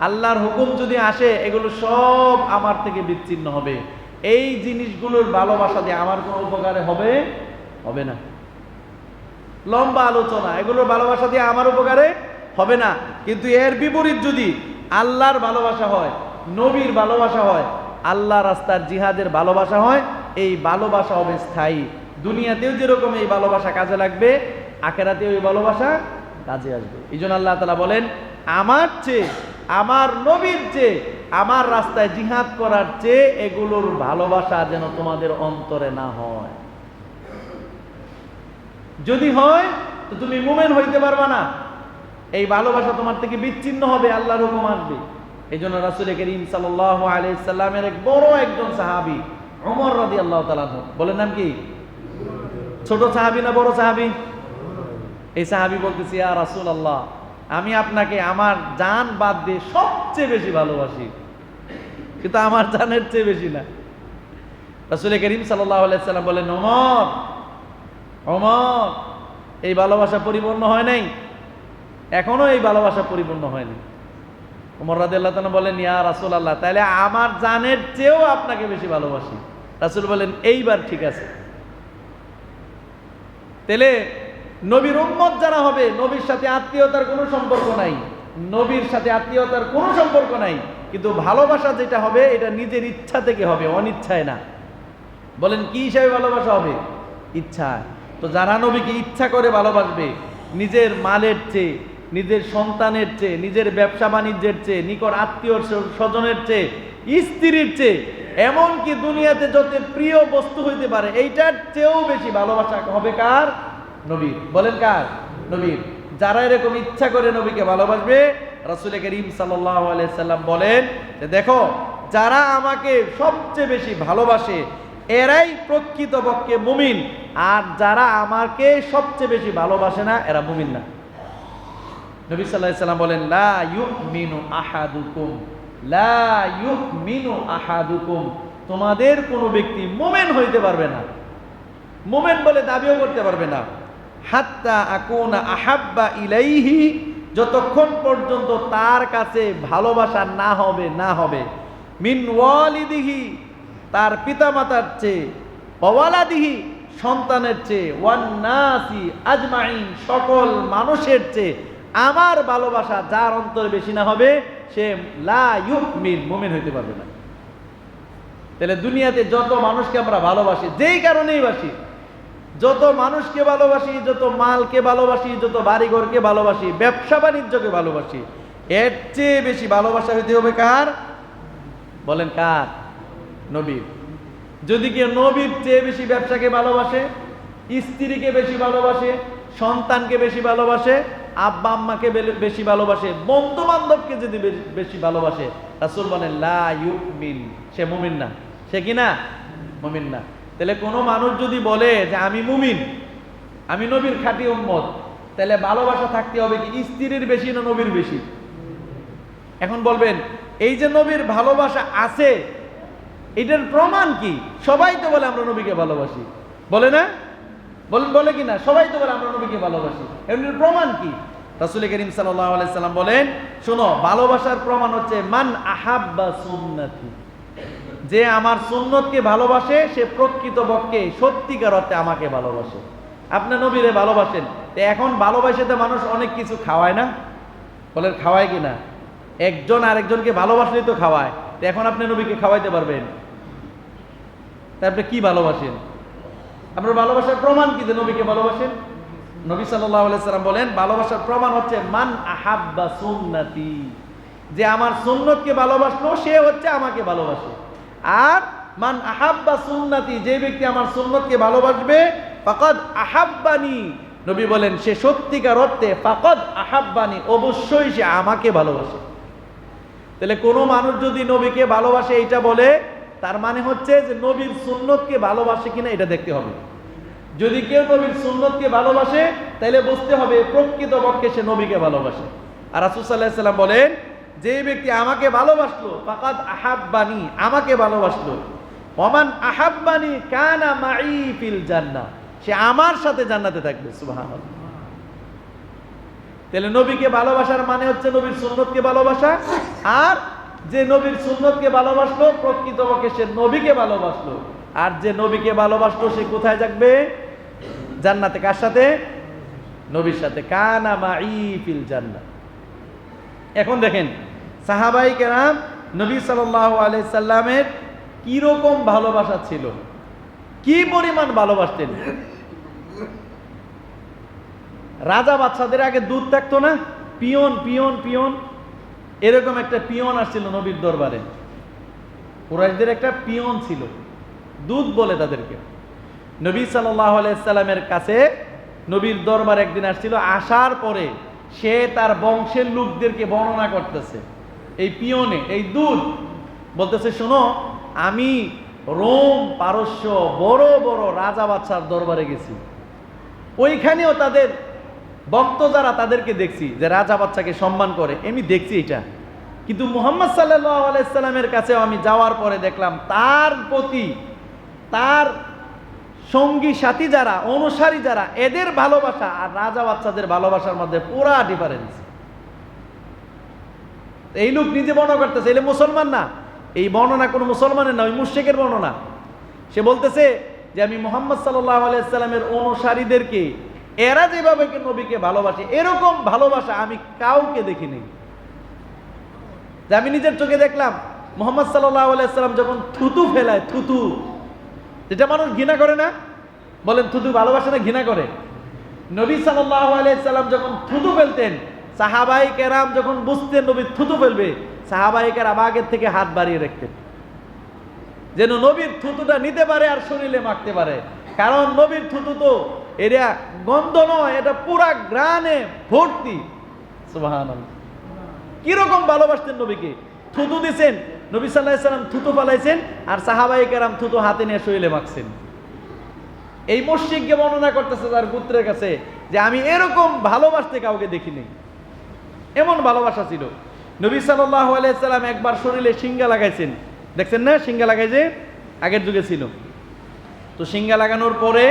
আল্লাহর হুকুম যদি আসে, এগুলো সব আমার থেকে বিচ্ছিন্ন হবে। এই জিনিসগুলোর ভালোবাসা দিয়ে আমার কোনো উপকারে হবে? হবে না। লম্বা আলোচনা, এগুলোর ভালোবাসা দিয়ে আমার উপকারে হবে না। কিন্তু এর বিপরীত যদি আল্লাহর ভালোবাসা হয়, নবীর ভালোবাসা হয়, আল্লাহ রাস্তার জিহাদের ভালোবাসা হয়, এই ভালোবাসা হবে স্থায়ী। দুনিয়াতেও যেরকম এই ভালোবাসা কাজে লাগবে, আখেরাতেও এই ভালোবাসা কাজে আসবে। এই জন্য আল্লাহ তালা বলেন, আমার চেয়ে আমার নবীর চেয়ে, আমার রাস্তায় জিহাদ করার চেয়ে এগুলোর ভালোবাসা যেন তোমাদের অন্তরে না হয়। যদি হয়, তো তুমি মুমেন হইতে পারবা না। এই ভালোবাসা তোমার থেকে বিচ্ছিন্ন হবে, আল্লাহর হুকুম আসবে। এই জন্য রাসুল করিম সাল্লাহ আলাইসাল্লামের এক বড় একজন সাহাবি অমর রাদি আল্লাহ তালাহ বলেন নাম কি? ছোট সাহাবি না বড় সাহাবি? এই সাহাবি বলতেছি আর রাসুল আল্লাহ আমি আপনাকে আমার জান বাদ দিয়ে সবচেয়ে বেশি ভালোবাসি। কিন্তু আমার জানের চেয়ে বেশি না। রাসুল করিম আলাইসাল্লাম বলেন অমর অমর এই ভালোবাসা পরিপূর্ণ হয় নাই? এখনও এই ভালোবাসা পরিপূর্ণ হয়নি উমর রাদিল্লাহ বলেন ইয়া রাসুল আল্লাহ তাহলে আমার জানের চেয়েও আপনাকে বেশি ভালোবাসি। রাসুল বলেন এইবার ঠিক আছে। তাহলে নবীর উম্মত যারা হবে, নবীর সাথে আত্মীয়তার কোনো সম্পর্ক নাই। নবীর সাথে আত্মীয়তার কোনো সম্পর্ক নাই। কিন্তু ভালোবাসা যেটা হবে, এটা নিজের ইচ্ছা থেকে হবে, অনিচ্ছায় না। বলেন, কি হিসাবে ভালোবাসা হবে? ইচ্ছা। তো যারা নবীকে ইচ্ছা করে ভালোবাসবে, নিজের মালের চেয়ে, নিজের সন্তানের চেয়ে, নিজের ব্যবসা বাণিজ্যের চেয়ে, নিকট আত্মীয় স্বজনের চেয়ে, স্ত্রীর চেয়ে, এমনকি দুনিয়াতে যত প্রিয় বস্তু হইতে পারে, এইটার চেয়েও বেশি ভালোবাসা হবে কার? নবীর। বলেন কার? নবীর। যারা এরকম ইচ্ছা করে নবীকে ভালোবাসবে রাসুল করিম সাল্লাম বলেন যে, দেখো, যারা আমাকে সবচেয়ে বেশি ভালোবাসে, এরাই প্রকৃতপক্ষে মুমিন। আর যারা আমাকে সবচেয়ে বেশি ভালোবাসে না, এরা মুমিন না। নবী সাল্লাম বলেন, লা ইউমিনু আহাদুকুম। লা ইউমিনু আহাদুকুম। তোমাদের কোনো ব্যক্তি মোমেন হইতে পারবে না। মোমেন বলে দাবিও করতে পারবে না। হাত্তা আকুনা আহাব্বা ইলাইহি, যতক্ষণ পর্যন্ত তার কাছে ভালোবাসা না হবে না হবে। মিন ওয়ালিদিহি, তার পিতামাতার চেয়ে অওয়ালাদিহি সন্তানের চেয়ে, ওয়ান্নাসি আজমাইন, সকল মানুষের চেয়ে আমার ভালোবাসা যার অন্তরে বেশি না হবে, সে লা ইউমিন, মুমিন হইতে পারবে না। তাহলে দুনিয়াতে যত মানুষকে আমরা ভালোবাসি, যেই কারণেই বাসি যত মানুষকে ভালোবাসি, যত মালকে ভালোবাসি, যত বাড়িঘরকে ভালোবাসি, ব্যবসা বাণিজ্যকে ভালোবাসি, এর চেয়ে বেশি ভালোবাসা হইতে হবে কার? বলেন কার? নবীর। যদি কেউ নবীর চেয়ে বেশি ব্যবসাকে ভালোবাসে, স্ত্রীকে বেশি ভালোবাসে, সন্তানকে বেশি ভালোবাসে, আব্বা আম্মাকে বেশি ভালোবাসে বন্ধু বান্ধবকে যদি বেশি ভালোবাসে, রাসুল বলেন, লা ইউমিন। সে মুমিন না। সে কি না? মুমিন না। তাহলে কোনো মানুষ যদি বলে যে আমি মুমিন, আমি নবীর খাঁটি উম্মত, তাহলে ভালোবাসা থাকতে হবে কি স্ত্রীর বেশি না নবীর বেশি? এখন বলবেন, এই যে নবীর ভালোবাসা আছে, এটার প্রমাণ কি? সবাই তো বলে আমরা নবীকে ভালোবাসি। বলে না? বলেন বলে কি না? সবাই তো বলে আমরা নবীকে ভালোবাসি। এর প্রমাণ কি? রাসুল করিম সাল্লাম বলেন, শোনো, ভালোবাসার প্রমাণ হচ্ছে মান আহাব্বা সুন্নাতি। যে আমার সুন্নতকে ভালোবাসে, সে প্রকৃত পক্ষে সত্যিকার অর্থে আমাকে ভালোবাসে। আপনার নবীরে ভালোবাসেন, তো এখন ভালোবাসে তো মানুষ অনেক কিছু খাওয়ায় না? বলেন, খাওয়ায় কি না? একজন আরেকজনকে ভালোবাসলেই তো খাওয়ায়, তো এখন আপনি নবীকে খাওয়াইতে পারবেন। তারপরে কি ভালোবাসেন? আপনার ভালোবাসার প্রমাণ কি যে নবীকে ভালোবাসেন? নবী সাল্লাম বলেন, ভালোবাসার প্রমাণ হচ্ছে, মান আহাব্বা সুন্নাতি। যে আমার সুন্নতকে ভালোবাসলো, সে হচ্ছে আমাকে ভালোবাসে। আর মান আহাব্বা সুন্নাতি, যে ব্যক্তি আমার সুন্নতকে ভালোবাসবে, ফাকাদ আহাব্বানি। নবী বলেন, সে সত্যিকার অর্থে ফাকাদ আহাব্বানি, অবশ্যই সে আমাকে ভালোবাসে। তাহলে কোনো মানুষ যদি নবীকে ভালোবাসে, এইটা বলে, তার মানে হচ্ছে যে নবীর সুন্নতকে ভালোবাসে কিনা এটা দেখতে হবে। যদি কেউ নবীর সুন্নতকে ভালোবাসে, তাহলে বুঝতে হবে প্রকৃত পক্ষে সে নবীকে ভালোবাসে। আর রাসুসাল্লাহ সাল্লাম বলেন যে ব্যক্তি আমাকে ভালোবাসলো, ফাকাদ আহাব্বানি, আমাকে ভালোবাসলো। ওমান আহাব্বানি কানা মাই ফিল জান্নাহ। সে আমার সাথে জান্নাতে থাকবে, সুবহানাল্লাহ। তাহলে নবীকে ভালোবাসার মানে হচ্ছে নবীর সুন্নতকে ভালোবাসা, আর যে নবীর সুন্নতকে ভালোবাসলো প্রকৃতপক্ষে সে নবীকে ভালোবাসলো। আর যে নবীকে ভালোবাসলো, সে কোথায় যাকবে জান্নাতে, কার সাথে? নবীর সাথে। কানা মাই ফিল জান্নাত এখন দেখেন, সাহাবাই কেরাম নবী সাল্লাহ আলাইসাল্লামের কীরকম ভালোবাসা ছিল? কি পরিমাণ ভালোবাসতেন? রাজা বাচ্চাদের আগে দুধ থাকতো না? Peon peon peon. এরকম একটা পিয়ন আসছিল নবীর দরবারে। কুরাইশদের একটা পিয়ন ছিল। দুধ বলে তাদেরকে। নবী সাল্লাহ আলাইসাল্লামের কাছে নবীর দরবার একদিন আসছিল আসার পরে। সে তার বংশের লোকদেরকে বর্ণনা করতেছে। এই পিয়নে, এই দুধ বলতেছে, শোনো, আমি রোম পারস্য বড় বড় রাজা বাচ্চার দরবারে গেছি। ওইখানেও তাদের ভক্ত যারা তাদেরকে দেখছি, যে রাজা বাচ্চাকে সম্মান করে এমনি দেখছি এটা। কিন্তু মুহাম্মদ সাল্লাহ আলাইসাল্লামের কাছেও আমি যাওয়ার পরে দেখলাম, তার প্রতি, তার সঙ্গী, সাথী যারা, অনুসারী যারা, এদের ভালোবাসা আর রাজা বাচ্চাদের ভালোবাসার মধ্যে পুরা ডিফারেন্স এই লোক নিজে বর্ণনা করতেছে, এলে মুসলমান না? এই বর্ণনা কোনো মুসলমানের না, ওই মুর্শেকের বর্ণনা। সে বলতেছে যে, আমি মোহাম্মদ সাল্লাহ আলাইসাল্লামের অনুসারীদেরকে, এরা যেভাবে নবীকে ভালোবাসে, এরকম ভালোবাসা আমি কাউকে দেখিনি যে আমি নিজের চোখে দেখলাম, মোহাম্মদ সাল্লাহ আলাইসাল্লাম যখন থুতু ফেলায়, থুতু যেটা মানুষ ঘৃণা করে না? বলেন, থুতু ভালোবাসে না ঘৃণা করে? নবী সাল্লাহ আলাইসাল্লাম যখন থুতু ফেলতেন সাহাবাই কেরাম যখন বুঝতেন নবী থুতু ফেলবে সাহাবাই কেরাম আগের থেকে হাত বাড়িয়ে রাখতেন। যেন নবীর থুতুটা নিতে পারে আর শরীরে মাখতে পারে। কারণ নবীর থুতু তো এটা গন্ধ নয়, এটা পুরা গ্রানে ভর্তি। কীরকম ভালোবাসতেন নবীকে? থুতু দিছেন নবী সাল্লাহ সাল্লাম থুতু পালাইছেন আর সাহাবাই কেরাম থুতু হাতে নিয়ে শরীরে মাখছেন। এই মসজিদকে বর্ণনা করতেছে তার পুত্রের কাছে যে আমি এরকম ভালোবাসতে কাউকে দেখিনি। এমন ভালোবাসা ছিল। নবী সাল্লাহ আলাইসাল্লাম একবার শরীরে সিঙ্গা লাগাইছেন। দেখছেন না? সিঙ্গা লাগাইছে আগের যুগে ছিল। তো সিঙ্গা লাগানোর পরে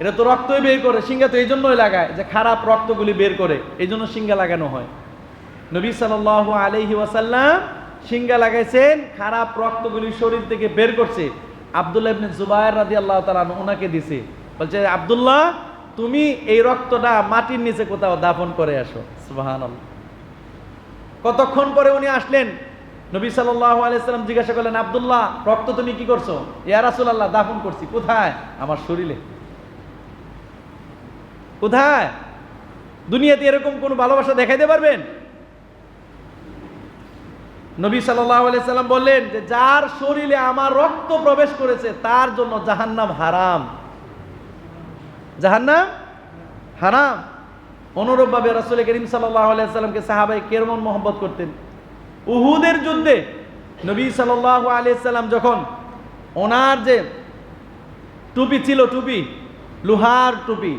এটা তো রক্তই বের করে সিঙ্গা তো এই জন্যই লাগায় যে খারাপ রক্তগুলি বের করে এই জন্য সিঙ্গা লাগানো হয়। নবী সাল্লাহ আলহি ওয়াসাল্লাম সিঙ্গা লাগাইছেন, খারাপ রক্তগুলি শরীর থেকে বের করছে। আবদুল্লাহ ইবনে জুবায়ের রাদি আল্লাহ তালা ওনাকে দিছে। বলছে, আবদুল্লাহ, তুমি এই রক্তটা মাটির নিচে কোথাও দাফন করে আসো। সুবাহান কতক্ষণ পরে উনি আসলেন? নবী সাল্লাহ আলাইসাল্লাম জিজ্ঞাসা করলেন, আবদুল্লাহ, রক্ত তুমি কি করছ? ইয়া রাসুলাল্লাহ, দাফন করছি। কোথায়? আমার শরীরে। কোথায়? দুনিয়াতে এরকম কোন ভালোবাসা দেখাইতে পারবেন? নবী সাল্লাম বললেন যে, যার শরীরে আমার রক্ত প্রবেশ করেছে, তার জন্য জাহান্নাম হারাম। জাহান্নাম হারাম। অনুরূপভাবে রসুল করিম সাল্লাহ আলাইসাল্লামকে সাহাবাই কেরমন মোহব্বত করতেন। উহুদের যুদ্ধে নবী সাল্লাহ আলিয়াল্লাম যখন ওনার যে টুপি ছিল টুপি, লোহার টুপি,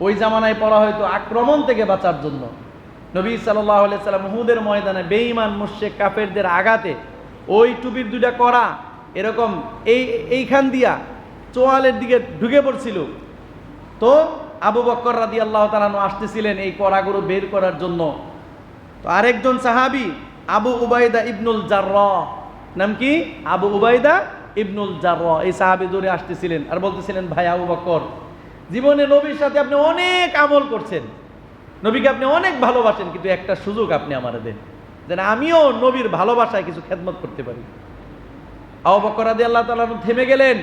ওই জামানায় পড়া হয়তো আক্রমণ থেকে বাঁচার জন্য। নবী সাল্লাহ সাল্লাম হুদের ময়দানে বেঈমান মুর্শেক কাফেরদের আঘাতে ওই টুপির দুইটা করা এরকম এই, এইখান দিয়া চোয়ালের দিকে ঢুকে পড়ছিল। তো আবু বক্কর রাদি আল্লাহ তালানো আসতেছিলেন এই কড়াগুলো বের করার জন্য। তো আরেকজন সাহাবি, আবু উবাইদা ইবনুল জার নাম কি? আবু উবাইদা ইবনুল জার এই সাহাবি দৌড়ে আসতেছিলেন আর বলতেছিলেন, ভাই আবু বক্কর জীবনে নবীর সাথে আপনি অনেক আমল করছেন। নবীকে আপনি অনেক ভালোবাসেন, কিন্তু একটা সুযোগ আপনি আমার দেন। যেন আমিও নবীর ভালোবাসায় কিছু খেদমত করতে পারি। আবু বকর রাদি আল্লাহ তালানু থেমে গেলেন।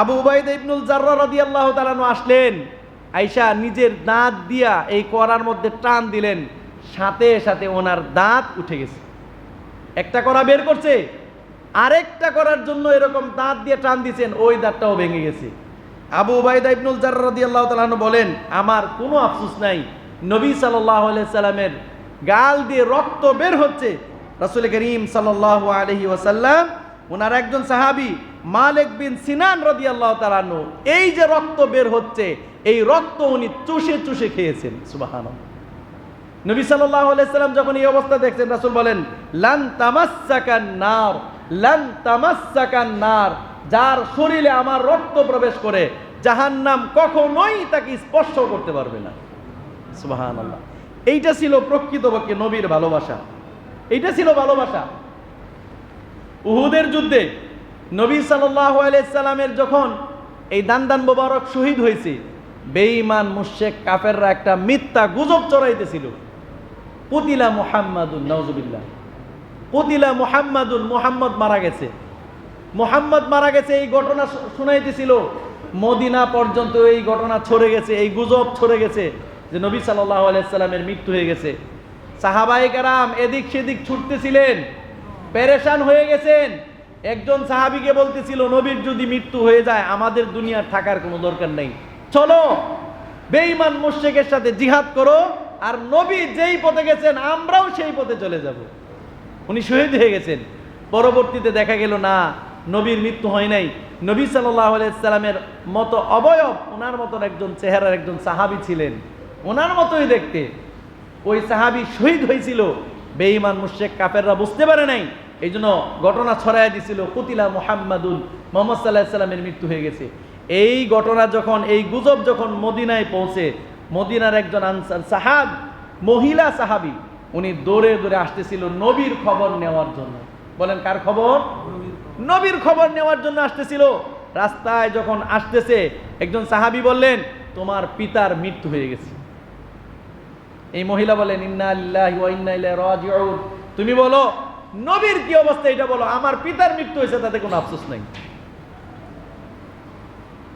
আবু উবাইদ ইবনুল জার্রা রাদি আল্লাহ তালানু আসলেন। আইসা নিজের দাঁত দিয়া এই করার মধ্যে টান দিলেন। সাথে সাথে ওনার দাঁত উঠে গেছে। একটা করা বের করছে। আরেকটা করার জন্য এরকম দাঁত দিয়ে টান দিচ্ছেন ওই দাঁতটাও ভেঙে গেছে। আবু উবাইদা ইবনুল জার্রা রাদিয়াল্লাহু তাআলা বলেন, আমার কোনো আফসোস নাই। নবী আলাইহি সাল্লামের গাল দিয়ে রক্ত বের হচ্ছে। রাসূল করিম সাল্লাল্লাহু আলাইহি ওয়াসাল্লাম ওনার একজন সাহাবী মালিক বিন সিনান রদি আল্লাহ তাআলা এই যে রক্ত বের হচ্ছে, এই রক্ত উনি চুষে চুষে খেয়েছেন। সুবহানাল্লাহ। নবী সাল্লাল্লাহু আলাইহি সাল্লাম যখন এই অবস্থা দেখছেন, রাসুল বলেন, লান তামাসসাকান নার। নার, যার শরীরে আমার রক্ত প্রবেশ করে, জাহান্নাম কখনোই তাকে স্পর্শ করতে পারবে না। এইটা ছিল প্রকৃতপক্ষে নবীর ভালোবাসা। এইটা ছিল ভালোবাসা। উহুদের যুদ্ধে নবী সাল্লাহ আলাইসাল্লামের যখন এই দান দান মোবারক শহীদ হয়েছে, বেঈমান মুশেক কাফেররা একটা মিথ্যা গুজব চড়াইতেছিল পুতিলা মুহাম্মাদুন নওজুবিল্লাহ পুতিলা মুহাম্মাদুন, মুহাম্মদ মারা গেছে। মুহাম্মদ মারা গেছে, এই ঘটনা শুনাইতেছিল। মদিনা পর্যন্ত এই ঘটনা ছড়ে গেছে, এই গুজব ছড়ে গেছে যে নবী সাল্লাহ আলাইসাল্লামের মৃত্যু হয়ে গেছে। সাহাবাই কারাম এদিক সেদিক ছুটতেছিলেন, পেরেশান হয়ে গেছেন। একজন সাহাবিকে বলতেছিল, নবীর যদি মৃত্যু হয়ে যায়, আমাদের দুনিয়ার থাকার কোনো দরকার নেই। চলো, বেঈমান মুশেকের সাথে জিহাদ করো, আর নবী যেই পথে গেছেন, আমরাও সেই পথে চলে যাব। উনি শহীদ হয়ে গেছেন। পরবর্তীতে দেখা গেল, না, নবীর মৃত্যু হয় নাই। নবী সাল্লামের মতো অবয়ব, ওনার মতন একজন চেহারার একজন সাহাবি ছিলেন। ওনার মতোই দেখতে। ওই সাহাবি শহীদ হয়েছিল। বেঈমান মুশেক কাপেররা বুঝতে পারে নাই। এই জন্য ঘটনা ছড়াই দিছিল, কুতিলা মুহাম্মাদুল মোহাম্মদ সাল্লাহ সাল্লামের মৃত্যু হয়ে গেছে। এই ঘটনা যখন, এই গুজব যখন মদিনায় পৌঁছে, মদিনার একজন আনসার সাহাব, মহিলা সাহাবি উনি দৌড়ে দৌড়ে আসতেছিল নবীর খবর নেওয়ার জন্য। বলেন, কার খবর? নবীর খবর নেওয়ার জন্য আসতেছিল। রাস্তায় যখন আসতেছে, একজন সাহাবি বললেন, তোমার পিতার মৃত্যু হয়ে গেছে। এই মহিলা বলেন, ইন্না তুমি বলো, নবীর কি অবস্থা? এটা বলো, আমার পিতার মৃত্যু হয়েছে, তাতে কোনো আফসোস নাই।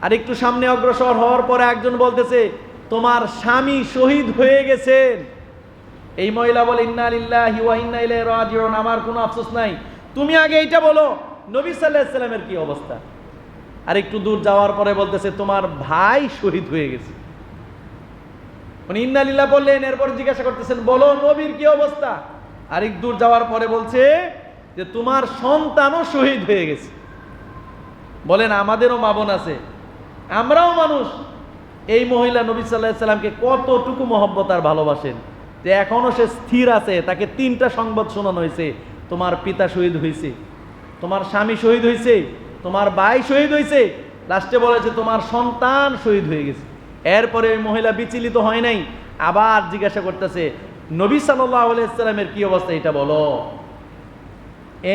আর একটু সামনে অগ্রসর হওয়ার পরে একজন বলতেছে, তোমার স্বামী শহীদ হয়ে গেছেন। এই মহিলা বলে, ইন্না লিল্লাহি ওয়া ইন্না ইলাইহি রাজিউন। আমার কোনো আফসোস নাই। তুমি আগে এইটা বলো, নবী সাল্লাল্লাহু সাল্লামের কি অবস্থা? আর একটু দূর যাওয়ার পরে বলতেছে, তোমার ভাই শহীদ হয়ে গেছে। উনি ইন্নালিল্লাহ বললেন, এরপর জিজ্ঞাসা করতেছেন, বলো, নবীর কি অবস্থা? আরেক দূর যাওয়ার পরে বলছে যে, তোমার সন্তানও শহীদ হয়ে গেছে। বলেন, আমাদেরও মা বোন আছে, আমরাও মানুষ। এই মহিলা নবী সাল্লাহ সাল্লামকে কতটুকু মহব্বত আর ভালোবাসেন? যে এখনও সে স্থির আছে, তাকে তিনটা সংবাদ শোনানো হয়েছে। তোমার পিতা শহীদ হয়েছে, তোমার স্বামী শহীদ হয়েছে, তোমার ভাই শহীদ হয়েছে। লাস্টে বলেছে, তোমার সন্তান শহীদ হয়ে গেছে। এরপরে ওই মহিলা বিচলিত হয় নাই, আবার জিজ্ঞাসা করতেছে, নবী সাল্লাহ কি অবস্থা, এটা বলো।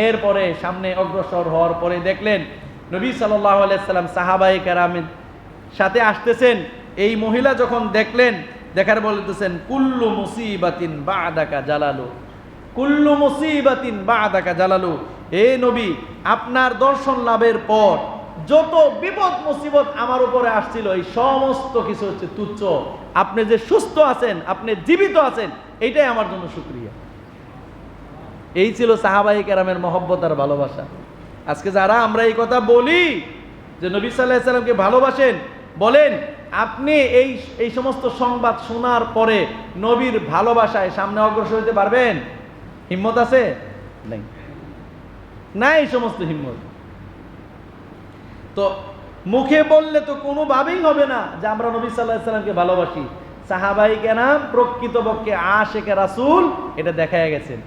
এরপরে সামনে অগ্রসর হওয়ার পরে দেখলেন, নবী সাল্লাহ আলাইসাল্লাম সাহাবাই কারামের সাথে আসতেছেন। এই মহিলা যখন দেখলেন দেখার বলতেছেন কুল্লু মুসিবাতিন বা আদাকা জালালু। কুল্লু মুসিবাতিন বা আদাকা জালালু। হে নবী, আপনার দর্শন লাভের পর যত বিপদ, মুসিবত আমার উপরে আসছিল, এই সমস্ত কিছু হচ্ছে তুচ্ছ। আপনি যে সুস্থ আছেন, আপনি জীবিত আছেন এইটাই আমার জন্য সুক্রিয়া। এই ছিল সাহাবাহিক কেরামের মহব্বত আর ভালোবাসা। আজকে যারা আমরা এই কথা বলি, যে নবী সাল্লাহ সাল্লামকে ভালোবাসেন, বলেন আপনি এই এই সমস্ত সংবাদ শোনার পরে নবীর ভালোবাসায় সামনে অগ্রসর হতে পারবেন? হিম্মত আছে? নাই। না এই সমস্ত হিম্মত। তো মুখে বললে তো কোনোভাবেই হবে না যে আমরা নবী সাল্লাহ সাল্লামকে ভালোবাসি। সাহাবাই কেনাম প্রকৃতপক্ষে আশেকে রাসুল এটা দেখায় গেছেন।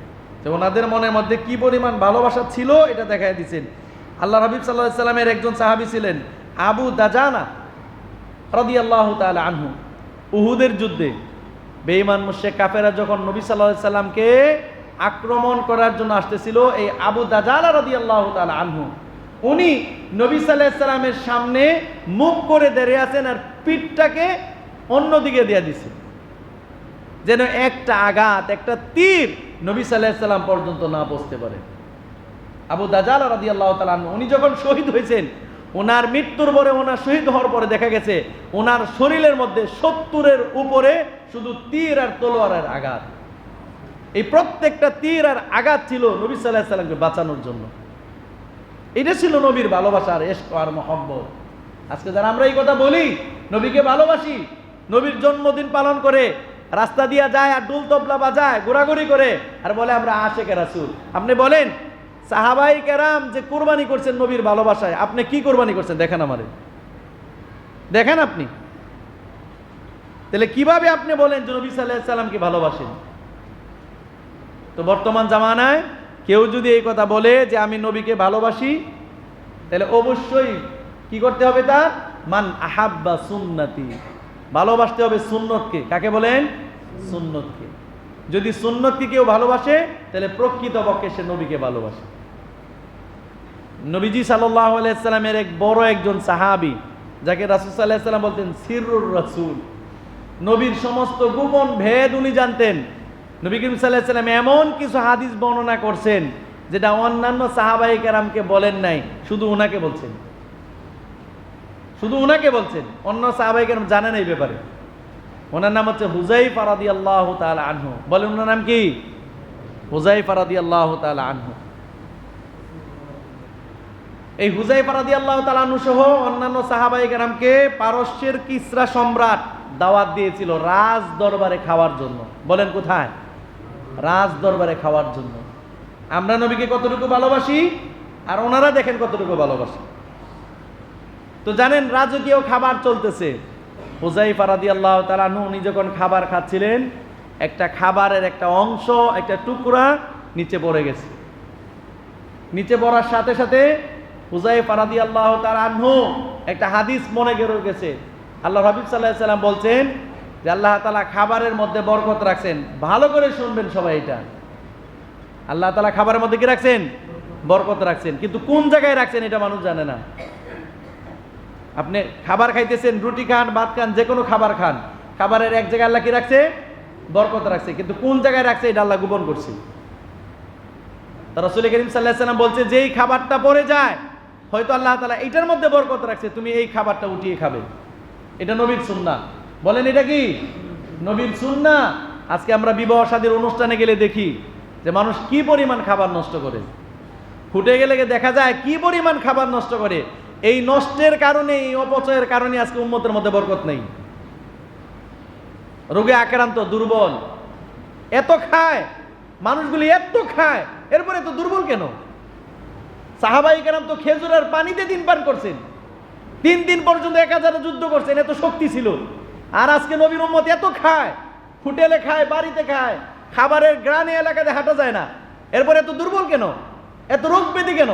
তো ওনাদের মনের মধ্যে কি পরিমাণ ভালোবাসা ছিল এটা দেখায় দিচ্ছেন আল্লাহ হাবিব সাল্লাহ সাল্লামের একজন সাহাবি ছিলেন আবু দাজানা। আল্লাহ আনহু। উহুদের যুদ্ধে বেঈমান মুশেক কাফেরা যখন নবী সাল্লাহ সাল্লামকে আক্রমণ করার জন্য আসতেছিল, এই আবু দাজালা রদি আল্লাহ তাল আনহু, উনি নবী সাল্লাহ সাল্লামের সামনে মুখ করে দাঁড়িয়ে আছেন আর পিঠটাকে অন্যদিকে দিয়ে দিছে। যেন একটা আঘাত, একটা তীর নবী সাল্লাহ সাল্লাম পর্যন্ত না পৌঁছতে পারে। আবু দাজাল রাদি আল্লাহ তালান উনি যখন শহীদ হয়েছেন ওনার মৃত্যুর পরে ওনার শহীদ হওয়ার পরে দেখা গেছে, ওনার শরীরের মধ্যে সত্তরের উপরে শুধু তীর আর তলোয়ারের আঘাত। এই প্রত্যেকটা তীর আর আঘাত ছিল নবী সাল্লাহ সাল্লামকে বাঁচানোর জন্য। এটা ছিল নবীর ভালোবাসার এস্ক আর মহব্বত। আজকে যারা আমরা এই কথা বলি, নবীকে ভালোবাসি, নবীর জন্মদিন পালন করে, রাস্তা দিয়া যায় আর ডুল তবলা বাজায়, ঘোরাঘুরি করে, আর বলে আমরা আশেকে রাসুল। আপনি বলেন সাহাবাই কেরাম যে কোরবানি করছেন নবীর ভালোবাসায়, আপনি কি কোরবানি করছেন? দেখেন আমাদের দেখেন আপনি। তাহলে কীভাবে আপনি বলেন যে নবী সাল্লাহ ভালোবাসেন? তো বর্তমান জামানায় কেউ যদি এই কথা বলে যে আমি নবীকে ভালোবাসি, তাহলে অবশ্যই কি করতে হবে তার? মান আহাব্বা সুন্নাতি। ভালোবাসতে হবে সুন্নতকে। কাকে বলেন? সুন্নতকে। যদি সুন্নতকে কেউ ভালোবাসে, তাহলে প্রকৃত প্রকৃতপক্ষে সে নবীকে ভালোবাসে। নবীজি আলাইসাল্লামের এক বড় একজন সাহাবি, যাকে রাসুল সাল্লাহ সাল্লাম বলতেন সিরুর রাসুল। নবীর সমস্ত গোপন ভেদ উনি জানতেন। নবী করিম সাল্লাহ সাল্লাম এমন কিছু হাদিস বর্ণনা করছেন, যেটা অন্যান্য সাহাবাই কেরামকে বলেন নাই, শুধু উনাকে বলছেন। শুধু উনাকে বলছেন, অন্য সাহাবাই কেরাম জানেন এই ব্যাপারে। ওনার নাম হচ্ছে হুজাই ফারাদি আল্লাহ তাআলা আনহু। বলেন, ওনার নাম কি? হুজাই ফারাদি আল্লাহ তাআলা আনহু। এই হুজাই ফারাদি আল্লাহ তালানু সহ অন্যান্য সাহাবাই কেরামকে পারস্যের কিসরা সম্রাট দাওয়াত দিয়েছিল রাজ দরবারে খাওয়ার জন্য। বলেন কোথায়? রাজ দরবারে খাওয়ার জন্য। আমরা নবীকে কতটুকু ভালোবাসি? আর ওনারা দেখেন কতটুকু ভালোবাসি। তো জানেন, রাজকীয় খাবার চলতেছে। হুজাই ফারাদি আল্লাহ তালানু উনি যখন খাবার খাচ্ছিলেন, একটা খাবারের একটা অংশ, একটা টুকরা নিচে পড়ে গেছে। নিচে পড়ার সাথে সাথে হুজাই ফারাদি আল্লাহ আনহু, একটা হাদিস মনে গেড়ে গেছে। আল্লাহ হাবিব সাল্লাহ সাল্লাম বলছেন যে আল্লাহ তালা খাবারের মধ্যে বরকত রাখছেন। ভালো করে শুনবেন সবাই এটা। আল্লাহ তালা খাবারের মধ্যে কি রাখছেন? বরকত রাখছেন। কিন্তু কোন জায়গায় রাখছেন এটা মানুষ জানে না। আপনি খাবার খাইতেছেন, রুটি খান, ভাত খান যে কোনো খাবার খান, খাবারের এক জায়গায় আল্লাহ কি রাখছে? বরকত রাখছে। কিন্তু কোন জায়গায় রাখছে, এটা আল্লাহ গোপন করছে। রসুল করিম সাল্লাহ সাল্লাম বলছে যেই খাবারটা পড়ে যায়, হয়তো আল্লাহ তালা এইটার মধ্যে বরকত রাখছে, তুমি এই খাবারটা উঠিয়ে খাবে। এটা নবীর সুন্না বলেন এটা কি? নবীর সুন্না আজকে আমরা বিবাহ সাদীর অনুষ্ঠানে গেলে দেখি যে মানুষ কি পরিমাণ খাবার নষ্ট করে। ফুটে গেলে দেখা যায় কি পরিমাণ খাবার নষ্ট করে। এই নষ্টের কারণে, এই অপচয়ের কারণে আজকে উন্মতের মধ্যে বরকত নেই। রোগে আক্রান্ত, দুর্বল। এত খায়, মানুষগুলি এত খায়, এরপরে তো দুর্বল কেন? সাহাবাই কেরাম তো খেজুরের পানিতে দিন পান করছেন। তিন দিন পর্যন্ত এক হাজারে যুদ্ধ করছেন, এত শক্তি ছিল। আর আজকে নবীন উম্মত এত খায়, হোটেলে খায়, বাড়িতে খায়, খাবারের গ্রানে, এলাকাতে হাঁটা যায় না। এরপরে এত দুর্বল কেন? এত রোগ ব্যাধি কেন?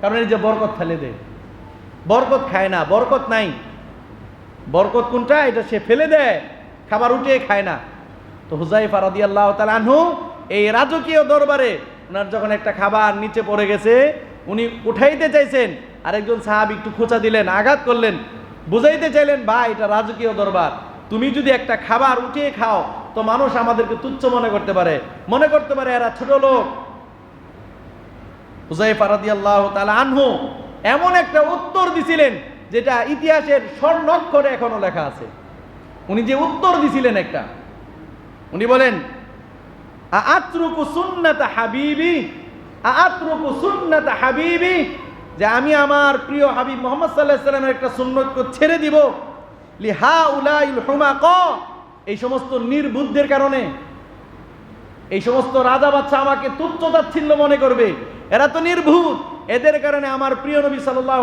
কারণ এই যে বরকত ফেলে দেয়। বরকত খায় না, বরকত নাই। বরকত কোনটা? এটা সে ফেলে দেয়, খাবার উঠিয়ে খায় না। তো হুজাই ফারাদি আল্লাহ তালানহু এই রাজকীয় দরবারে ওনার যখন একটা খাবার নিচে পড়ে গেছে, উনি উঠাইতে চাইছেন, আরেকজন সাহাব একটু খোঁচা দিলেন, আঘাত করলেন। বুঝাইতে চাইলেন, ভাই, এটা রাজকীয় দরবার। তুমি যদি একটা খাবার উঠিয়ে খাও, তো মানুষ আমাদেরকে তুচ্ছ মনে করতে পারে। মনে করতে পারে এরা ছোট লোক। হুজাই ফারাদি আল্লাহ তালা আনহু এমন একটা উত্তর দিছিলেন, যেটা ইতিহাসের স্বর্ণক্ষরে এখনও লেখা আছে। উনি যে উত্তর দিছিলেন একটা, উনি বলেন আত্রুকু সুন্নাতা হাবিবি আত্রুকু সুন্নাতা হাবিবি, যে আমি আমার প্রিয় হাবিব মোহাম্মদ সাল্লাহ সাল্লামের একটা সুন্নতকে ছেড়ে দিব লিহা উলাইল হুমাক এই সমস্ত নির্বুদ্ধের কারণে। এই সমস্ত রাজা বাচ্চা আমাকে তুচ্ছ মনে করবে। এরা তো নির্ভূত। এদের কারণে আমার প্রিয় নবী সাল্লাহ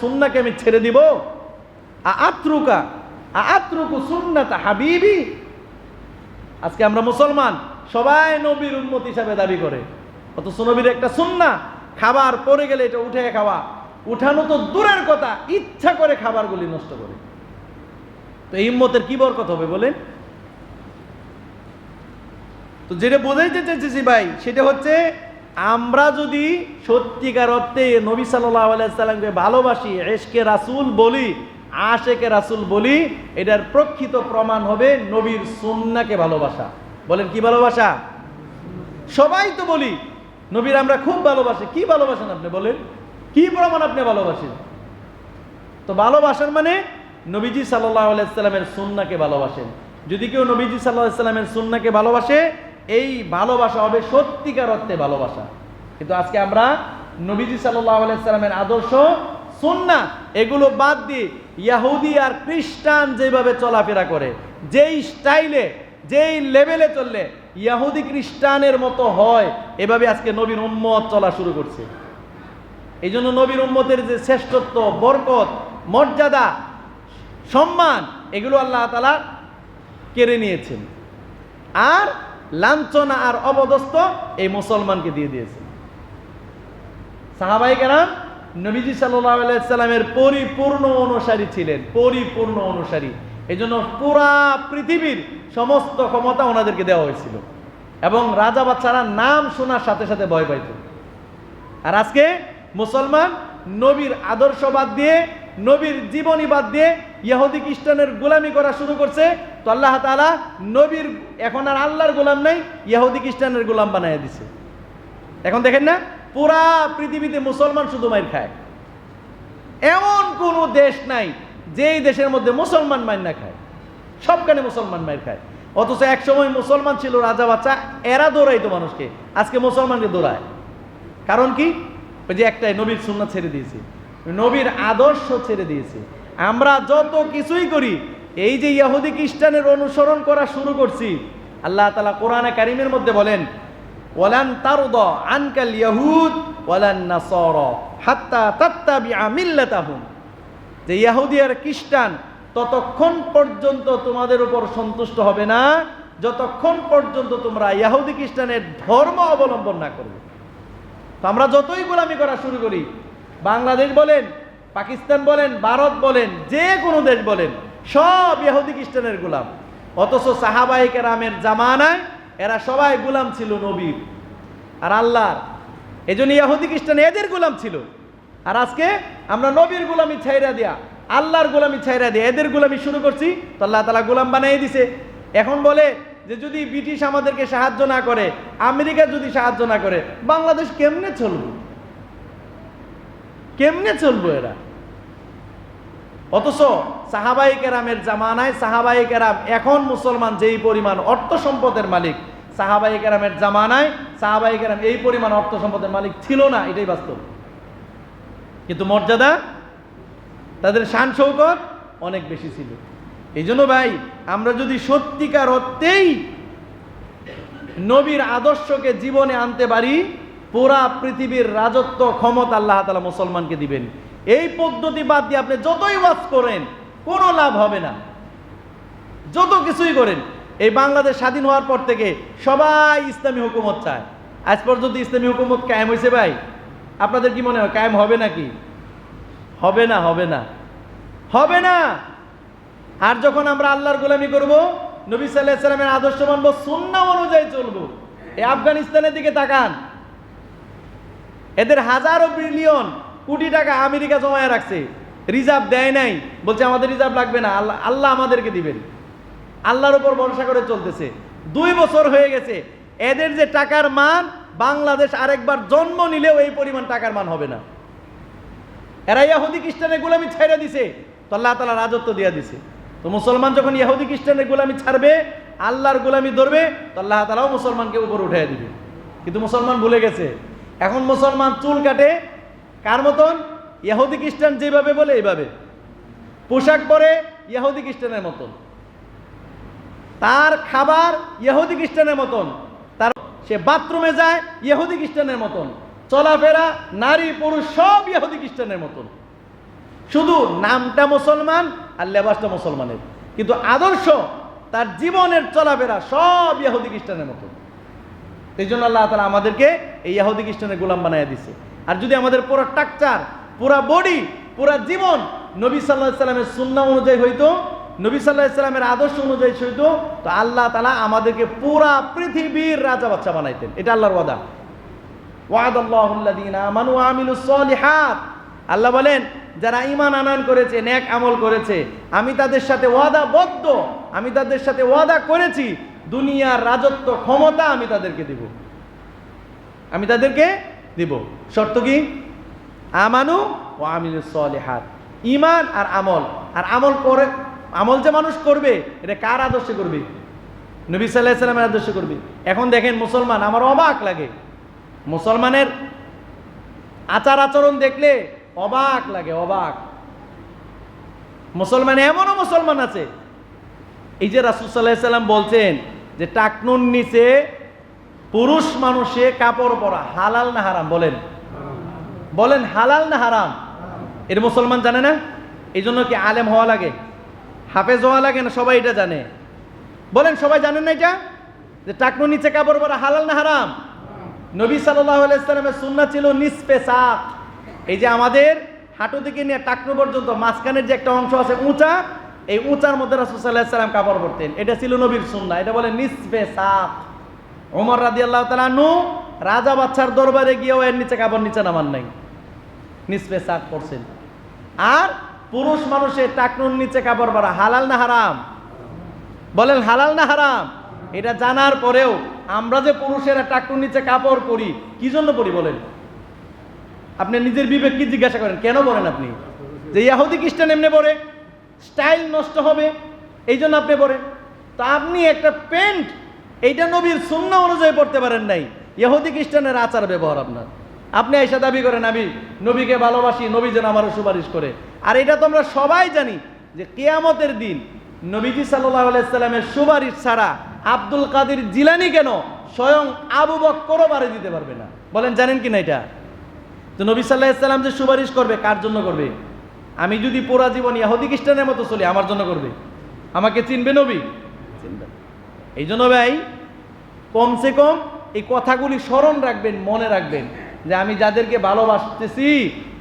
সুন্নাকে আমি ছেড়ে দিব। আত্রুকা আত্রুকু সুন্নাতা হাবিবি। আজকে আমরা মুসলমান, সবাই নবীর উন্মত হিসাবে দাবি করে। অথচ নবীর একটা সুন্না, খাবার পরে গেলে এটা উঠে খাওয়া। উঠানো তো দূরের কথা, ইচ্ছা করে খাবারগুলি নষ্ট করে। তো এই কি বরকত হবে বলেন? তো যেটা বোঝাইতে চেয়েছি ভাই, সেটা হচ্ছে আমরা যদি সত্যিকার অর্থে নবী সাল্লাহ আলাইসাল্লামকে ভালোবাসি, এশকে রাসুল বলি, আশেকে রাসুল বলি, এটার প্রকৃত প্রমাণ হবে নবীর সুন্নাকে ভালোবাসা। বলেন কি ভালোবাসা? সবাই তো বলি, নবীর আমরা খুব ভালোবাসি। কি ভালোবাসেন আপনি বলেন? কি প্রমাণ আপনি ভালোবাসেন? তো ভালোবাসার মানে নবীজি সাল্লাহ আলাইসাল্লামের সুন্নাকে ভালোবাসেন। যদি কেউ নবীজি সাল্লাহ সাল্লামের সুন্নাকে ভালোবাসে এই ভালোবাসা হবে সত্যিকার অর্থে ভালোবাসা। কিন্তু আজকে আমরা নবীজি আলাইসাল্লামের আদর্শ সুন্না এগুলো বাদ দিয়ে ইয়াহুদি আর খ্রিস্টান যেভাবে চলাফেরা করে, যেই স্টাইলে, যেই লেভেলে চললে ইয়াহুদি খ্রিস্টানের মতো হয়, এভাবে আজকে নবীর উম্মত চলা শুরু করছে। এই জন্য নবীর উম্মতের যে শ্রেষ্ঠত্ব, বরকত, মর্যাদা, সম্মান, এগুলো আল্লাহ তালা কেড়ে নিয়েছেন। আর লাঞ্ছনা আর অবদস্ত এই মুসলমানকে দিয়ে দিয়েছেন সাহাবাই কেরাম নবীজি সাল্লামের পরিপূর্ণ অনুসারী ছিলেন, পরিপূর্ণ অনুসারী। এই জন্য পুরা পৃথিবীর সমস্ত ক্ষমতা ওনাদেরকে দেওয়া হয়েছিল এবং রাজা বাচ্চারা নাম শোনার সাথে সাথে ভয় পাইত। আর আজকে মুসলমান নবীর আদর্শ বাদ দিয়ে, নবীর জীবনী বাদ দিয়ে, ইহুদি খ্রিস্টানের গোলামি করা শুরু করছে তো আল্লাহ তাআলা নবীর এখন আর আল্লাহর গোলাম নাই, ইহুদি খ্রিস্টানের গোলাম বানায় দিছে। এখন দেখেন না, পুরা পৃথিবীতে মুসলমান শুধু মাইর খায়। এমন কোনো দেশ নাই, যেই দেশের মধ্যে মুসলমান মাইর না খায়। সবখানে মুসলমান মাইর খায়। অথচ এক সময় মুসলমান ছিল রাজা বাচ্চা, এরা দৌড়াইতো মানুষকে, আজকে মুসলমানকে দৌড়ায়। কারণ কি? ওই যে একটাই, নবীর সুন্নাত ছেড়ে দিয়েছি। নবীর আদর্শ ছেড়ে দিয়েছি। আমরা যত কিছুই করি এই যে ইয়াহুদি খ্রিস্টানের অনুসরণ করা শুরু করছি, আল্লাহ তালা কোরআনে কারিমের মধ্যে বলেন, ওয়ালান তারদ আনকাল ইয়াহুদ ওয়ালান নাসর হাত্তা তাত্তাবিআ মিল্লাতাহুম। যে ইহুদি আর খ্রিস্টান, ততক্ষণ পর্যন্ত তোমাদের উপর সন্তুষ্ট হবে না, যতক্ষণ পর্যন্ত তোমরা ইহুদি খ্রিস্টানের ধর্ম অবলম্বন না করবে। তো আমরা যতই গোলামি করা শুরু করি, বাংলাদেশ বলেন, পাকিস্তান বলেন, ভারত বলেন, যে কোনো দেশ বলেন সব ইহুদি খ্রিস্টানের গোলাম। অথচ সাহাবাই কেরামের জামানায় এরা সবাই গোলাম ছিল নবীর আর আল্লাহর। এই জন্য ইহুদি খ্রিস্টান এদের গোলাম ছিল। আর আজকে আমরা নবীর গোলামি ছাইরা দিয়া, আল্লাহর গোলামি ছাইরা দিয়া এদের গোলামি শুরু করছি, তো আল্লাহ তালা গোলাম বানিয়ে দিছে। এখন বলে যে যদি ব্রিটিশ আমাদেরকে সাহায্য না করে, আমেরিকা যদি সাহায্য না করে, বাংলাদেশ কেমনে চলবে? কেমনে চলবো এরা? অথচ সাহাবাই কেরামের জামানায় সাহাবাই কেরাম এখন মুসলমান যেই পরিমাণ অর্থ সম্পদের মালিক, সাহাবাই কেরামের জামানায় সাহাবাই কেরাম এই পরিমাণ অর্থ সম্পদের মালিক ছিল না, এটাই বাস্তব। কিন্তু মর্যাদা তাদের শান শৌকত অনেক বেশি ছিল। এই জন্য ভাই, আমরা যদি সত্যিকার অর্থেই নবীর আদর্শকে জীবনে আনতে পারি, পুরা পৃথিবীর রাজত্ব ক্ষমতা আল্লাহ তালা মুসলমানকে দিবেন। এই পদ্ধতি বাদ দিয়ে আপনি যতই ওয়াজ করেন, কোনো লাভ হবে না। যত কিছুই করেন, এই বাংলাদেশ স্বাধীন হওয়ার পর থেকে সবাই ইসলামী হুকুমত চায়। আজ পর্যন্ত ইসলামী হুকুমত কায়েম হয়েছে ভাই। আপনাদের কি মনে হয়, কায়েম হবে নাকি? হবে না হবে না। হবে না! আর যখন আমরা আল্লাহর গোলামি করব, নবী সাল্লাহ সাল্লামের আদর্শ মানব সুন্না অনুযায়ী চলবো। এই আফগানিস্তানের দিকে তাকান। এদের হাজারো বিলিয়ন কোটি টাকা আমেরিকা জমায় রাখছে। রিজার্ভ দেয় নাই। বলছে, আমাদের রিজার্ভ লাগবে না। আল্লাহ আল্লাহ আমাদেরকে দিবেন। আল্লাহর উপর ভরসা করে চলতেছে। দুই বছর হয়ে গেছে। এদের যে টাকার মান, বাংলাদেশ আরেকবার জন্ম নিলেও এই পরিমাণ টাকার মান হবে না। এরা ইয়াহুদি খ্রিস্টানের গোলামি ছেড়ে দিছে। তো আল্লাহ তালা রাজত্ব দিয়ে দিছে। তো মুসলমান যখন ইয়াহুদি খ্রিস্টানের গোলামি ছাড়বে, আল্লাহর গোলামি ধরবে, তো আল্লাহ তালাও মুসলমানকে উপর উঠে দিবে। কিন্তু মুসলমান ভুলে গেছে। এখন মুসলমান চুল কাটে কার মতন? ইয়াহুদি খ্রিস্টান যেভাবে বলে, এইভাবে। পোশাক পরে ইয়াহুদি খ্রিস্টানের মতন। তার খাবার ইহুদি খ্রিস্টানের মতন। তার সে বাথরুমে যায় ইহুদি খ্রিস্টানের মতন। চলাফেরা, নারী, পুরুষ, সব ইহুদি খ্রিস্টানের মতন। শুধু নামটা মুসলমান আর লেবাসটা মুসলমানের। কিন্তু আদর্শ তার জীবনের চলাফেরা সব ইহুদি খ্রিস্টানের মতন। এই জন্য আল্লাহ তালা আমাদেরকে এই ইহুদি খ্রিস্টানের গোলাম বানাইয়া দিছে। আর যদি আমাদের পুরো টাকচার পুরা বডি পুরা জীবন নবী সাল্লাহ সাল্লামের সুন্না অনুযায়ী হইতো, নবী সাল্লাহ ইসলামের আদর্শ অনুযায়ী হইত, তো আল্লাহ তালা আমাদেরকে পুরা পৃথিবীর রাজা বাচ্চা বানাইতেন। এটা আল্লাহর ওয়াদা। ওয়া আমিলুস সলিহাত। আল্লাহ বলেন, যারা ঈমান আনয়ন করেছে, নেক আমল করেছে, আমি তাদের সাথে ওয়াদাবদ্ধ, আমি তাদের সাথে ওয়াদা করেছি, দুনিয়ার রাজত্ব ক্ষমতা আমি তাদেরকে দিব। আমি তাদেরকে দিব। শর্ত কি? আমানু ও আমিলুস সলিহাত। ঈমান আর আমল। আর আমল করে, আমল যে মানুষ করবে, এটা কার আদর্শে করবে? নবী সাল্লাহ সাল্লামের আদর্শে করবে। এখন দেখেন মুসলমান, আমার অবাক লাগে। মুসলমানের আচার আচরণ দেখলে অবাক লাগে, অবাক। মুসলমান এমনও মুসলমান আছে। এই যে রাসুল সাল্লাহ সাল্লাম বলছেন যে, টাকনুর নিচে পুরুষ মানুষে কাপড় পরা, হালাল না হারাম? বলেন। বলেন, হালাল না হারাম? এর মুসলমান জানে না? এই জন্য কি আলেম হওয়া লাগে? হাফেজ হওয়া লাগে না? সবাই এটা জানে। বলেন, সবাই জানেন না এটা? যে টাকনুর নিচে কাপড় পরা হালাল না হারাম? নবী সাল্লাহ সুন্না ছিল নিসপে সাপ এই যে আমাদের হাঁটু থেকে নিয়ে টাকনু পর্যন্ত মাঝখানের যে একটা অংশ আছে উঁচা, এই উঁচার মধ্যে রাসুসাল্লাহ সাল্লাম কাপড় পরতেন। এটা ছিল নবীর সুন্না এটা বলে নিসবে সাপ ওমর রাদি আল্লাহ তালু রাজা বাচ্চার দরবারে গিয়েও এর নিচে কাপড় নিচে নামান নাই। নিসবে সাক পরছেন। আর পুরুষ মানুষের টাকনুর নিচে কাপড় পরা, হালাল না হারাম? বলেন, হালাল না হারাম? এটা জানার পরেও আমরা যে পুরুষেরা টাকনুর নিচে কাপড় পরি, কি জন্য পরি বলেন? আপনি নিজের বিবেক কি জিজ্ঞাসা করেন, কেন বলেন আপনি? যে ইয়াহুদি খ্রিস্টান এমনি পরে, স্টাইল নষ্ট হবে এই জন্য আপনি পরেন। তো আপনি একটা প্যান্ট এইটা নবীর শূন্য অনুযায়ী পড়তে পারেন নাই। ইহুদি খ্রিস্টানের আচার ব্যবহার আপনার। আপনি এসে দাবি করেন, আমি নবীকে ভালোবাসি, নবী যেন আমারও সুপারিশ করে। আর এটা তো আমরা সবাই জানি যে কেয়ামতের দিন নবীজি সাল্লাহ সুপারিশ ছাড়া আব্দুল কাদির জিলানি কেন স্বয়ং আবু বক্করও বাড়ি দিতে পারবে না? বলেন, জানেন কি না এটা? তো নবী সাল্লাহ ইসলাম যে সুপারিশ করবে, কার জন্য করবে? আমি যদি পুরা জীবন ইয়াহুদি খ্রিস্টানের মতো চলি, আমার জন্য করবে? আমাকে চিনবে নবী? চিনবে। এই জন্য ভাই, কমসে কম এই কথাগুলি স্মরণ রাখবেন, মনে রাখবেন যে আমি যাদেরকে ভালোবাসতেছি,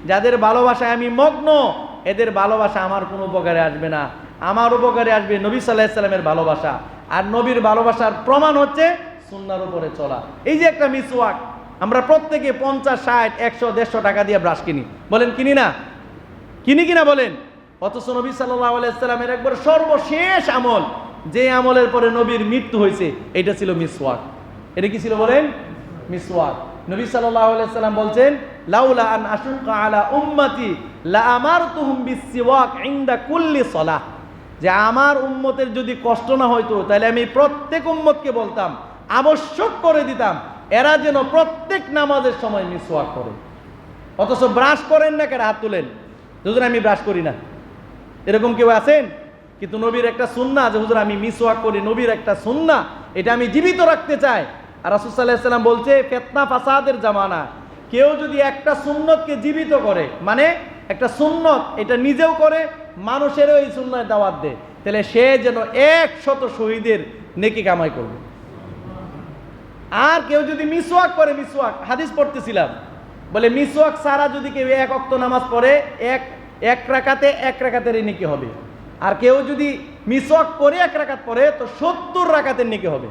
যাদের ভালোবাসায় আমি মগ্ন, এদের ভালোবাসা আমার কোনো উপকারে আসবে না। আমার উপকারে আসবে নবী সাল্লাহ সাল্লামের ভালোবাসা। আর নবীর ভালোবাসার প্রমাণ হচ্ছে সুন্নার উপরে চলা। এই যে একটা মিসওয়াক, আমরা প্রত্যেকে পঞ্চাশ, ষাট, একশো, দেড়শো টাকা দিয়ে ব্রাশ কিনি। বলেন, কিনি না? কিনি কিনা বলেন? অথচ নবী সাল্লাহ আলাইসাল্লামের একবার সর্বশেষ আমল যে আমলের পরে নবীর মৃত্যু হয়েছে, এটা ছিল মিসওয়াক। এটা কি ছিল বলেন? মিসওয়াক। নবী সাল্লাহ আলাইসাল্লাম বলছেন, লাউলা আন আশুকা আলা উম্মতি, লা আমারতুহুম বিসওয়াক ইনদা কুল্লি সলাহ। যে আমার উম্মতের যদি কষ্ট না হইতো, তাহলে আমি প্রত্যেক উম্মতকে বলতাম, আবশ্যক করে দিতাম। এরা যেন প্রত্যেক নামাজের সময় মিসওয়াক করে। অথচ ব্রাশ করেন না কেন? হাত তুলেন। হুজুর আমি ব্রাশ করি না। এরকম কেউ আছেন? কিন্তু নবীর একটা সুন্না যে, হুজুর, আমি মিসওয়াক করি, নবীর একটা সুন্না, এটা আমি জীবিত রাখতে চাই। আর রাসুসাল্লাহ সাল্লাম বলছে, ফেতনা ফাসাদের জামানা, কেউ যদি একটা সুন্নতকে জীবিত করে মানে একটা সুন্নত এটা নিজেও করে, মানুষেরও এই সুন্নায় দাওয়াত দেয়, তাহলে সে যেন একশত শহীদের নেকি কামাই করবে। আর কেউ যদি মিসওয়াক করে, মিসওয়াক, হাদিস পড়তেছিলাম, বলে মিসওয়াক সারা যদি কেউ এক অক্ত নামাজ পড়ে, এক এক রাকাতে এক রাকাতের নেকি হবে। আর কেউ যদি মিসওয়াক করে এক রাকাত পড়ে, তো সত্তর রাকাতের নেকি হবে।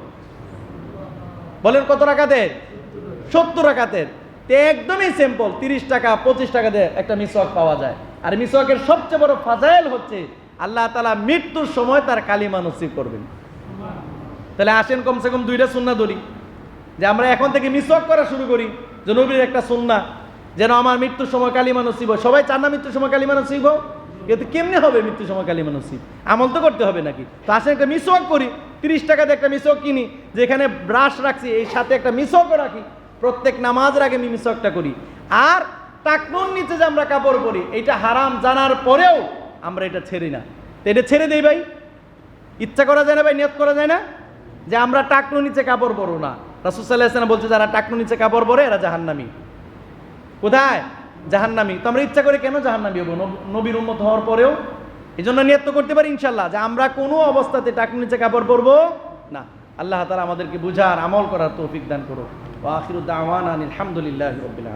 বলেন কত রাকাতের? সত্তর রাকাতের। তে একদমই সিম্পল তিরিশ টাকা, পঁচিশ টাকা দিয়ে একটা মিসওয়াক পাওয়া যায়। আর মিসওয়াকের সবচেয়ে বড় ফাজাইল হচ্ছে, আল্লাহ তালা মৃত্যুর সময় তার কালিমা নসিব করবেন। তাহলে আসেন কমসে কম দুইটা সুন্না ধরি। যে আমরা এখন থেকে মিসওয়াক করা শুরু করি, যে নবীর একটা সুন্না, যেন আমার মৃত্যুর সময় কালিমা নসিব হয়। সবাই চান না মৃত্যুর সময় কালিমা নসিব হোক? কিন্তু কেমনে হবে মৃত্যুর সময় কালিমা নসিব? আমল তো করতে হবে নাকি? তো আসেন একটা মিসওয়াক করি। তিরিশ টাকাতে একটা মিসওয়াক কিনি, যেখানে ব্রাশ রাখছি, এই সাথে একটা মিসওয়াকও রাখি। প্রত্যেক নামাজের আগে আমি মিসওয়াকটা করি। আর টাকনুর নিচে যে আমরা কাপড় পরি, এটা হারাম জানার পরেও আমরা এটা ছেড়ি না। তো এটা ছেড়ে দেই ভাই। ইচ্ছা করা যায় না ভাই, নিয়ত করা যায় না? যে আমরা টাকনু নিচে কাপড় পরো না। রাসুসাল্লাহ বলছে, যারা টাকনু নিচে কাপড় পরে, এরা জাহান্নামি। কোথায়? জাহান্নামি। তো আমরা ইচ্ছা করে কেন জাহান্নামি হব? নবীর উন্মত হওয়ার পরেও? এই জন্য নিয়ত করতে পারি ইনশাল্লাহ যে আমরা কোনো অবস্থাতে টাকনু নিচে কাপড় পরবো না। আল্লাহ তালা আমাদেরকে বুঝার আমল করার তৌফিক দান করো আখিরুদ্দাওয়ান আলহামদুলিল্লাহ রবিল